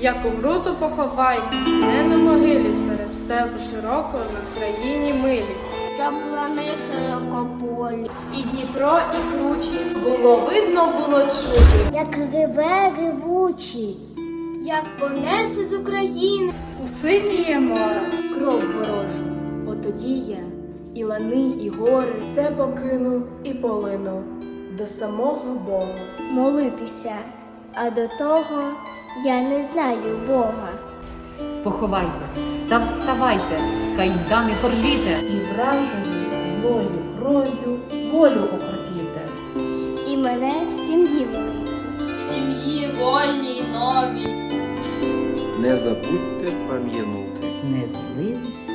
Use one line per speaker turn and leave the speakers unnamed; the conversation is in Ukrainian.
Як умру, то поховайте, не на могилі серед степу широкого на Вкраїні милі.
Щоб лани широкополі, і Дніпро, і кручі.
Було видно, було чути.
Як реве ревучий, як понесе з України.
У синє море.
кров ворожу, отоді я і лани, і гори
Все покинув і полинув до самого Бога.
Молитися, а до того я не знаю Бога.
Поховайте та вставайте, кайдани порвіте.
і вражені злою кров'ю волю окропіте.
І мене в сім'ї великій.
В сім'ї вольній новій.
Не забудьте пам'янути.
Не злили